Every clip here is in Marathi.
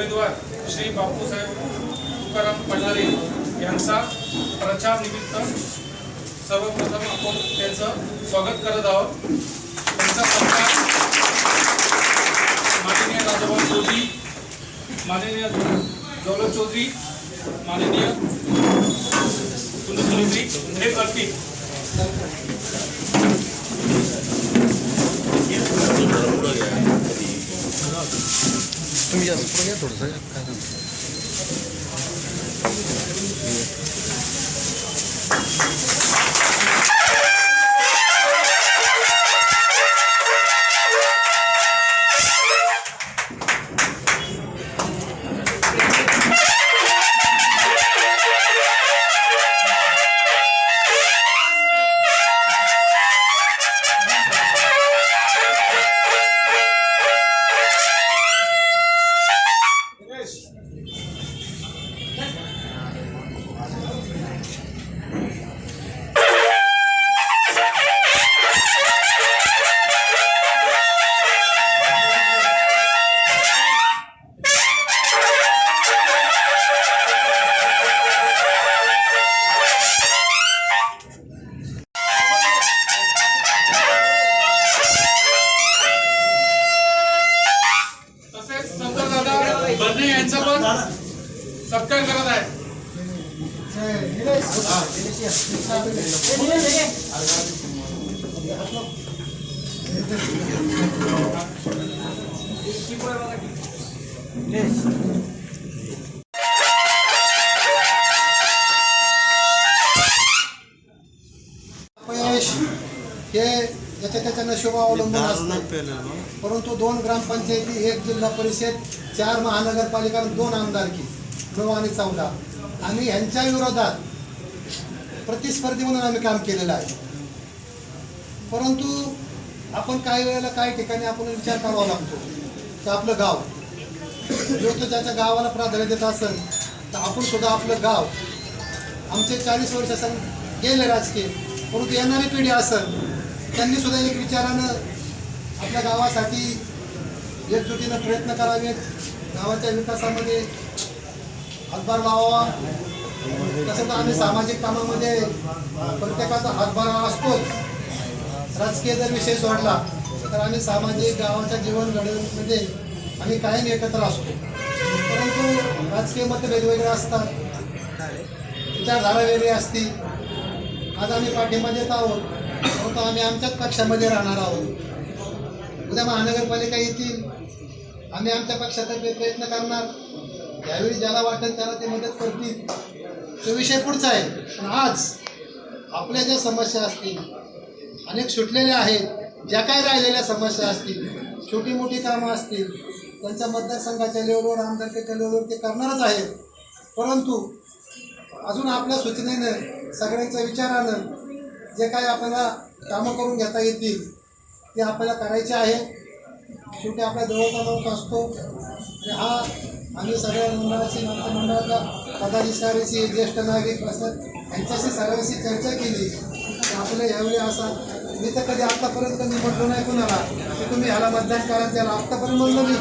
उमेदवार श्री बापूसाहेब तुकाराम पठारे यांचा प्रचार निमित्त सर्वप्रथम आपण त्यांचं स्वागत करत आहोत. त्यांचा सरकार माननीय राजाभाऊ चौधरी माननीय दौलत चौधरी माननीय सुनील चौधरी हे करतील. तुम्ही जास्त पुढे घ्या थोडंसं काय सांगता सत्कार करत आहे Yes. याच्या त्याच्या नशिबा अवलंबून असतं. परंतु दोन ग्रामपंचायती एक जिल्हा परिषद चार महानगरपालिका आणि दोन आमदारकी नऊ आणि चौदा. आम्ही ह्यांच्या विरोधात प्रतिस्पर्धी म्हणून आम्ही काम केलेलं आहे. परंतु आपण काही वेळेला काही ठिकाणी आपण विचार करावा लागतो. तर आपलं गाव जो तो ज्याच्या गावाला प्राधान्य देत असेल तर आपण सुद्धा आपलं गाव आमचे चाळीस वर्ष असं गेले राजकीय परंतु येणारी पिढी असेल त्यांनी सुद्धा एक विचारानं आपल्या गावासाठी एकजुटीनं प्रयत्न करावेत. गावाच्या विकासामध्ये हातभार लावावा. तसं तर आम्ही सामाजिक कामामध्ये प्रत्येकाचा हातभार असतोच. राजकीय जर विषय सोडला तर आम्ही सामाजिक गावाच्या जीवन घडवणीमध्ये आम्ही कायम एकत्र असतो. परंतु राजकीय मत वेगवेगळे असतात. विचारधारा वेगळी असती. आज आम्ही पाठिंबा देत आहोत. परंतु आम्ही आमच्याच पक्षामध्ये राहणार आहोत. उद्या महानगरपालिका येतील. आम्ही आमच्या पक्षातर्फे प्रयत्न करणार. यावेळी ज्याला वाटेल त्याला ते मदत करतील. तो विषय पुढचा आहे. पण आज आपल्या ज्या समस्या असतील अनेक सुटलेल्या आहेत ज्या काही राहिलेल्या समस्या असतील छोटी मोठी कामं असतील त्यांच्या मतदारसंघाच्या लेवलवर आमदारकीच्या लेवलवर ते करणारच आहेत. परंतु अजून आपल्या सूचनेनं सगळ्यांच्या विचारानं जे काही आपल्याला कामं करून घेता येतील ते आपल्याला करायचे आहे. शेवटी आपल्या जवळचा माणूस असतो. आणि हा आम्ही सगळ्या मंडळाची आमच्या मंडळाच्या पदाधिकारीशी ज्येष्ठ नागरिक असतात यांच्याशी सगळ्यांशी चर्चा केली. की यावेळी असा मी तर कधी आत्तापर्यंत कधी म्हटलो नाही कुणाला की तुम्ही ह्याला मतदान करा त्याला आत्तापर्यंत म्हणलो मी.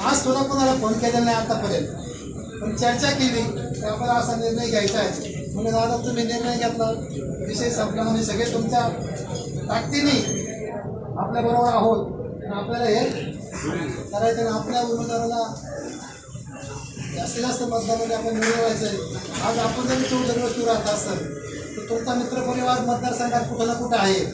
आज सुद्धा कोणाला फोन केलेला नाही आत्तापर्यंत पण चर्चा केली तर आपल्याला असा निर्णय घ्यायचा आहे. म्हणजे दादा तुम्ही निर्णय घेतला. विषय संपला म्हणजे सगळे तुमच्या ताकदीने आपल्याबरोबर आहोत. आणि आपल्याला हे करायचं आणि आपल्या उमेदवाराला जास्तीत जास्त मतदानाने आपण मिळवायचं आहे. आज आपण जरी चौदा वस्तू राहत असाल तर तुमचा मित्रपरिवार मतदारसंघात कुठं ना कुठं आहे.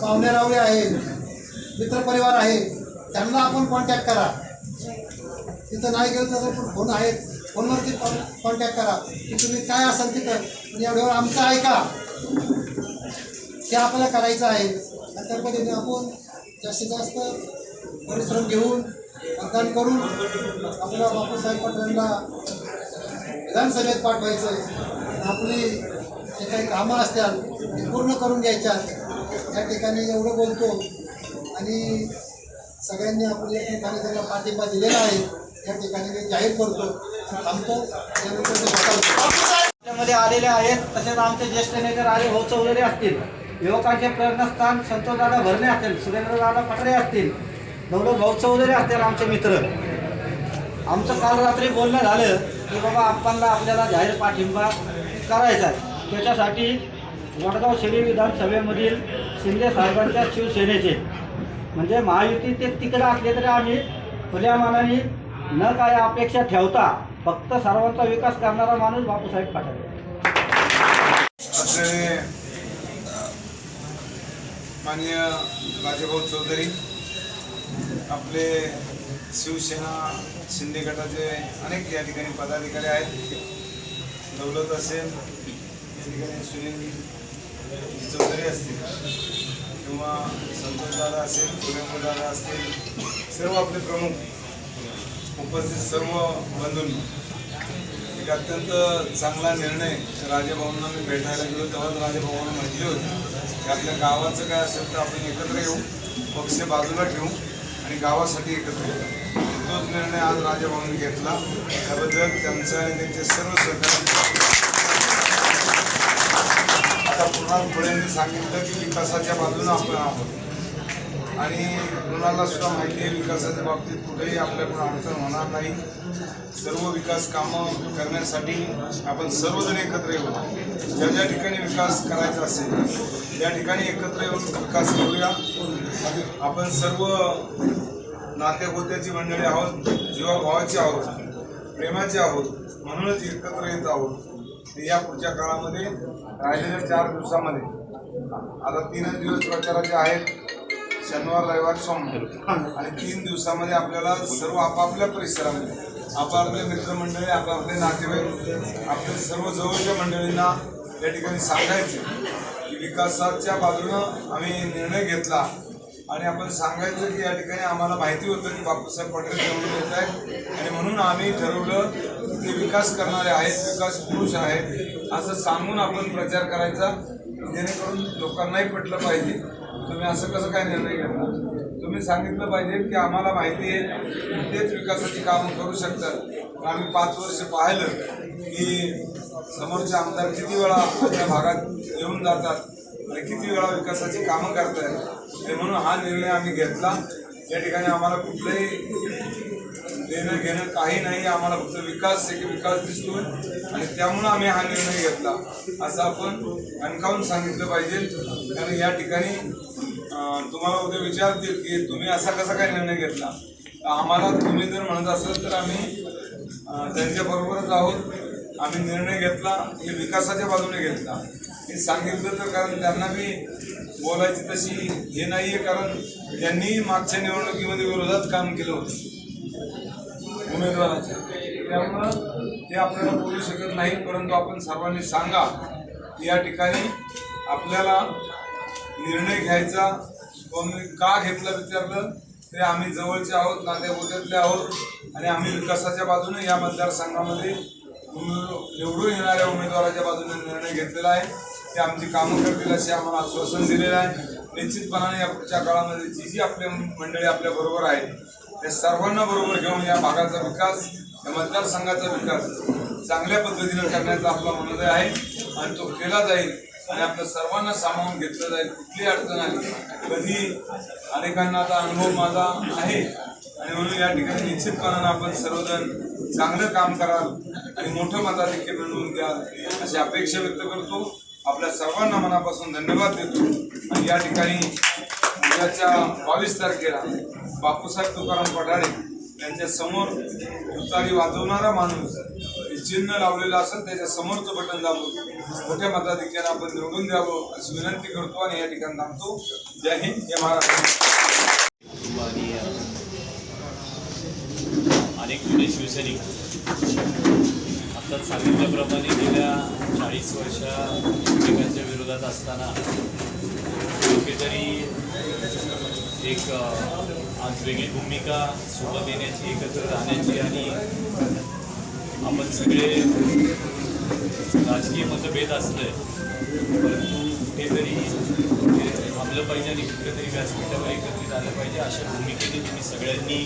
पाहुणेरावळे आहे मित्रपरिवार आहे त्यांना आपण कॉन्टॅक्ट करा. तिथं नाही गेलं तर पण फोन आहेत? फोनवरती कॉन्टॅक्ट करा. की तुम्ही काय असाल तिथं म्हणजे एवढ्यावर आमचं ऐका. ते आपल्याला करायचं आहे. आणि त्या पद्धतीने आपण जास्तीत जास्त परिश्रम घेऊन मतदान करून आपल्या बापूसाहेब पाटलांना विधानसभेत पाठवायचं आहे. आपली जे काही कामं असतात ती पूर्ण करून घ्यायच्या त्या ठिकाणी एवढं बोलतो. आणि सगळ्यांनी आपल्या एकमेकांनी त्यांना पाठिंबा दिलेला आहे. या ठिकाणी जाहीर करतो. त्यानंतरमध्ये आलेले आहेत तसेच आमचे ज्येष्ठ नेते राजे भाऊ चौधरी असतील. युवकांचे प्रेरणास्थान संतोषदादा भरणे असतील सुरेंद्रदादा पटरे असतील. दौलत भाऊ चौधरी असतील आमचे मित्र. आमचं काल रात्री बोलणं झालं की बाबा आपणला आपल्याला जाहीर पाठिंबा करायचा आहे. त्याच्यासाठी वडगाव शिरी विधानसभेमधील शिंदे साहेबांच्या शिवसेनेचे म्हणजे महायुती ते तिकडं असले तरी आम्ही खुल्या मानाने न काय अपेक्षा ठेवता फक्त सर्वांचा विकास करणारा माणूस बापूसाहेब पाटील. असलेले मान्य राजेभाऊ चौधरी आपले शिवसेना शिंदे गटाचे अनेक या ठिकाणी पदाधिकारी आहेत. दौलत असेल या ठिकाणी सुनील चौधरी असतील किंवा संतोषदादा असेल सुरेंद्रदादा असतील सर्व आपले प्रमुख उपस्थित सर्व बंधूंनी एक अत्यंत चांगला निर्णय राजेभाऊंना मी भेटायला गेलो तेव्हाच राजेभाऊंना म्हटले होते की आपल्या गावाचं काय असेल तर आपण एकत्र येऊ पक्ष बाजूला ठेवू आणि गावासाठी एकत्र येऊ. तोच निर्णय आज राजेभाऊंनी घेतला. त्याबद्दल त्यांचं आणि त्यांचे सर्व सरकार आता पुन्हा पुढे सांगितलं की विकासाच्या बाजूनं आपण आहोत. आणि कुणाला सुद्धा माहिती आहे विकासाच्या बाबतीत कुठेही आपल्याकडून अडचण होणार नाही. सर्व विकास कामं करण्यासाठी आपण सर्वजण एकत्र येऊ ज्या ज्या ठिकाणी विकास करायचा असेल त्या ठिकाणी एकत्र येऊन विकास करूया. आपण सर्व नातेगोत्याची मंडळी आहोत जीवाभावाची आहोत प्रेमाची आहोत म्हणूनच एकत्र येत आहोत. ते या पुढच्या काळामध्ये राहिलेल्या चार दिवसामध्ये. आता तीनच दिवस प्रचाराचे आहेत. शनिवार रविवार सोमवार. आणि तीन दिवसामध्ये आपल्याला सर्व आपापल्या परिसरामध्ये आपापले मित्रमंडळी आपापले नातेवाईक आपले सर्व जवळच्या मंडळींना या ठिकाणी सांगायचे की विकासाच्या बाजूनं आम्ही निर्णय घेतला. आणि आपण सांगायचं की या ठिकाणी आम्हाला माहिती होतं की बापूसाहेब पटेल निवडून येत आहेत. आणि म्हणून आम्ही ठरवलं की ते विकास करणारे आहेत विकास पुरुष आहेत असं सांगून आपण प्रचार करायचा जेणेकरून लोकांनाही पटलं पाहिजे. तुम्ही असं कसं काय निर्णय घेतला तुम्ही सांगितलं पाहिजे की आम्हाला माहिती आहे तेच विकासाची कामं करू शकतात. आम्ही पाच वर्ष पाहिलं की समोरचे आमदार किती वेळा आपल्या भागात येऊन जातात आणि किती वेळा विकासाची कामं करतायत? ते म्हणून हा निर्णय आम्ही घेतला. या ठिकाणी आम्हाला कुठलंही देणं घेणं काही नाही. आम्हाला फक्त विकास आहे की विकास दिसतोय आणि त्यामुळं आम्ही हा निर्णय घेतला. असं आपण कणकावून सांगितलं पाहिजे. कारण या ठिकाणी तुम्हाला उद्या विचारतील की तुम्ही असा कसा काय निर्णय घेतला? आम्हाला तुम्ही जर म्हणत असाल तर आम्ही त्यांच्याबरोबरच आहोत. आम्ही निर्णय घेतला हे विकासाच्या बाजूने घेतला. हे सांगितलं तर कारण त्यांना बी बोलायची तशी हे नाही आहे कारण त्यांनी मागच्या निवडणुकीमध्ये विरोधात काम केलं होतं. उमेदवाराच्या. त्यामुळं ते आपल्याला बोलू शकत नाही परंतु आपण सर्वांनी सांगा. या ठिकाणी आपल्याला निर्णय घ्यायचा कोण का घेतला विचारलं तरी आम्ही जवळचे आहोत नातेगोत्यातले आहोत आणि आम्ही विकासाच्या बाजूने या मतदारसंघामध्ये निवडून येणाऱ्या उमेदवाराच्या बाजूने निर्णय घेतलेला आहे. ते आमची कामं करतील असे आम्हाला आश्वासन दिलेलं आहे. निश्चितपणाने या पुढच्या काळामध्ये जी जी आपल्या मंडळी आपल्या बरोबर आहेत त्या सर्वांना बरोबर घेऊन या भागाचा विकास या मतदारसंघाचा विकास चांगल्या पद्धतीनं करण्याचा आपला मनोदय आहे आणि तो केला जाईल. आणि आपल्या सर्वांना सामावून घेतलं जाईल कुठली अडचण आली कधी अनेकांना आता अनुभव माझा आहे. आणि म्हणून या ठिकाणी निश्चितपणानं आपण सर्वजण चांगलं काम कराल आणि मोठं मताधिक्य मिळवून द्याल अशी अपेक्षा व्यक्त करतो. आपल्या सर्वांना मनापासून धन्यवाद देतो. आणि या ठिकाणी उद्याच्या बावीस तारखेला बापूसाहेब तुकाराम पठाडे त्यांच्यासमोर तुतारी वाजवणारा माणूस चिन्ह लावलेलं असेल त्याच्या समोरचं बटन दाबून मोठ्या मताधिक्याने आपण निवडून द्यावं अशी विनंती करतो आणि या ठिकाणी थांबतो. जय हिंद जय महाराष्ट्र. आणि अनेक जुने शिवसैनिक आता सांगितल्याप्रमाणे गेल्या चाळीस वर्षा एकमेकांच्या विरोधात असताना कुठेतरी एक आज वेगळी भूमिका सोबत येण्याची एकत्र राहण्याची आणि आपण सगळे राजकीय मतभेद असले परंतु कुठेतरी थांबलं पाहिजे आणि कुठेतरी व्यासपीठावर एकत्रित आलं पाहिजे अशा भूमिकेने तुम्ही सगळ्यांनी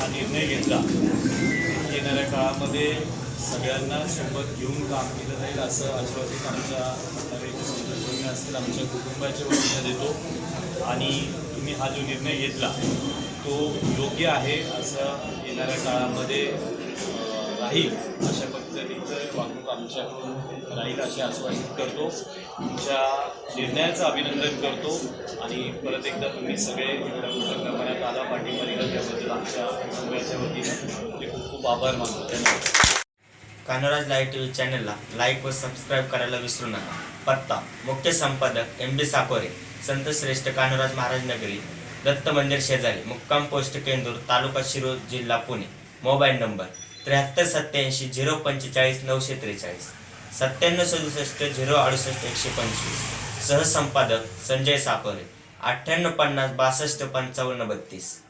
हा निर्णय घेतला. येणाऱ्या काळामध्ये सगळ्यांना सोबत घेऊन काम केलं जाईल असं आश्वासित आमच्या म्हातारे असतील आमच्या कुटुंबाच्या वतीनं देतो. आणि तुम्ही हा जो निर्णय घेतला तो योग्य आहे असं येणाऱ्या काळामध्ये राहील अशा पद्धतीचं वागणूक आमच्याकडून राहील असे आश्वासित करतो. तुमच्या निर्णयाचं अभिनंदन करतो आणि परत एकदा तुम्ही सगळे एवढ्या मोठ्या प्रमाणात आला पाठिंबा त्याबद्दल आमच्या कुटुंबाच्या वतीनं म्हणजे खूप खूप आभार मानतो. धन्यवाद. कानोराज लाईव्ह टी व्ही चॅनलला लाईक व सबस्क्राईब करायला विसरू नका. पत्ता मुख्य संपादक एम डी साकोरे. संत श्रेष्ठ कान्हराज महाराज नगरी दत्त मंदिर शेजारी मुक्काम पोस्ट केंदूर तालुका शिरूर जिल्हा पुणे. मोबाईल नंबर त्र्याहत्तर सत्याऐंशी झिरो पंचेचाळीस नऊशे त्रेचाळीस. सत्त्याण्णव सदुसष्ट झिरो अडुसष्ट एकशे पंचवीस. सहसंपादक संजय साकोरे. अठ्ठ्याण्णव पन्नास बासष्ट पंचावन्न बत्तीस.